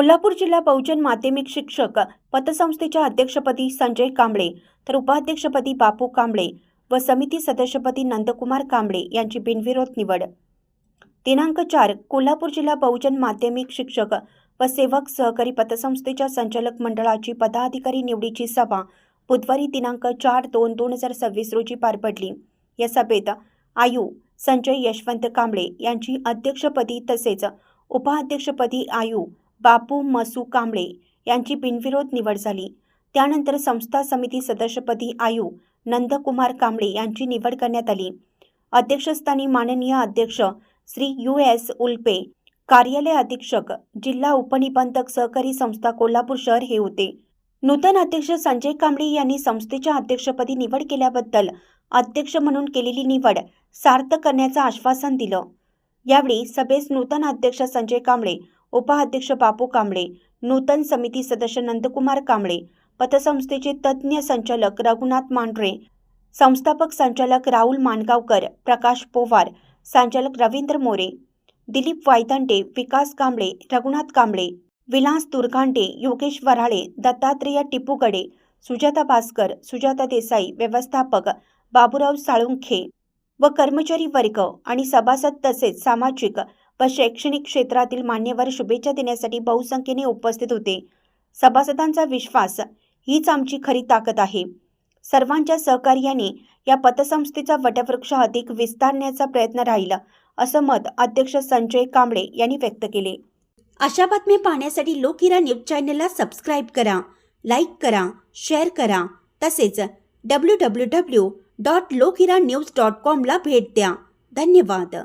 कोल्हापूर जिल्हा बहुजन माध्यमिक शिक्षक पतसंस्थेच्या अध्यक्षपदी संजय कांबळे तर उपाध्यक्षपदी बापू कांबळे व समिती सदस्यपदी नंदकुमार कांबळे यांची बिनविरोध निवड. दिनांक चार कोल्हापूर जिल्हा बहुजन माध्यमिक शिक्षक व सेवक सहकारी पतसंस्थेच्या संचालक मंडळाची पदाधिकारी निवडीची सभा बुधवारी दिनांक चार दोन दोन हजार सव्वीस रोजी पार पडली. या सभेत आयु संजय यशवंत कांबळे यांची अध्यक्षपदी तसेच उपाध्यक्षपदी आयु बापू मसू कांबळे यांची बिनविरोध निवड झाली. त्यानंतर संस्था समिती सदस्यपदी आयु नंदकुमार कांबळे यांची निवड करण्यात आली. अध्यक्षस्थानी माननीय अध्यक्ष श्री यू एस उल्पे कार्यालय अधीक्षक जिल्हा उपनिबंधक सहकारी संस्था कोल्हापूर शहर हे होते. नूतन अध्यक्ष संजय कांबळे यांनी संस्थेच्या अध्यक्षपदी निवड केल्याबद्दल अध्यक्ष म्हणून केलेली निवड सार्थ करण्याचं आश्वासन दिलं. यावेळी सभेस नूतन अध्यक्ष संजय कांबळे उपाध्यक्ष बापू कांबळे नूतन समिती सदस्य नंदकुमार कांबळे पतसंस्थेचे तज्ज्ञ संचालक रघुनाथ मांढरे संस्थापक संचालक राहुल मानगावकर प्रकाश पोवार संचालक रवींद्र मोरे दिलीप वायदंडे विकास कांबळे रघुनाथ कांबळे विलास दुर्गांडे योगेश वराळे दत्तात्रेय टिपूगडे सुजाता भास्कर सुजाता देसाई व्यवस्थापक बाबूराव साळुंखे व कर्मचारी वर्ग आणि सभासद तसेच सामाजिक व शैक्षणिक क्षेत्रातील मान्यवर शुभेच्छा देण्यासाठी बहुसंख्येने उपस्थित होते. सभासदांचा विश्वास हीच आमची खरी ताकद आहे. सर्वांच्या सहकार्याने या पतसंस्थेचा वटवृक्ष अधिक विस्तारण्याचा प्रयत्न राहील असं मत अध्यक्ष संजय कांबळे यांनी व्यक्त केले. अशा बातम्या पाहण्यासाठी लोकहिरा न्यूज चॅनलला सबस्क्राईब करा लाईक करा शेअर करा. तसेच W W W dot Lokhira news dot कॉमला भेट द्या. धन्यवाद.